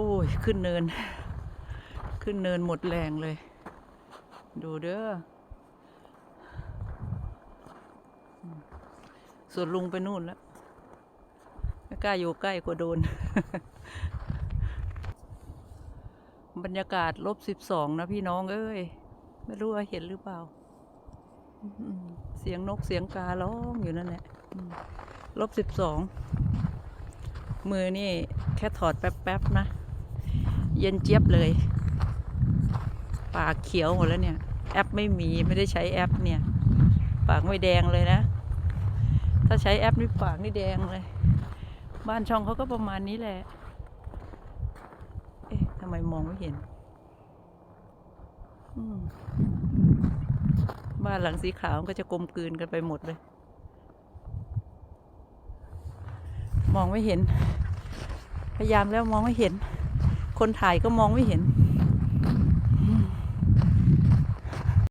โอ้ย ขึ้นเนิน ขึ้นเนินหมดแรงเลย ดูเด้อ ส่วนลุงไปนู่นแล้ว ไม่กล้าอยู่ใกล้กลัวโดน บรรยากาศลบสิบสองนะพี่น้องเอ้ย ไม่รู้ว่าเห็นหรือเปล่า เสียงนกเสียงการ้องอยู่นั่นแหละลบสิบสองมือนี่แค่ถอดแป๊บๆนะ เย็นเจี๊ยบเลย ปากเขียวหมดแล้วเนี่ย แอปไม่มีไม่ได้ใช้แอปเนี่ย ปากไม่แดงเลยนะ ถ้าใช้แอปนี่ปากนี่แดงเลย บ้านช่องเขาก็ประมาณนี้แหละ เอ๊ะทำไมมองไม่เห็นบ้านหลังสีขาวก็จะกลมกลืนกันไปหมดเลย มองไม่เห็น พยายามแล้วมองไม่เห็น คนถ่ายก็มองไม่เห็น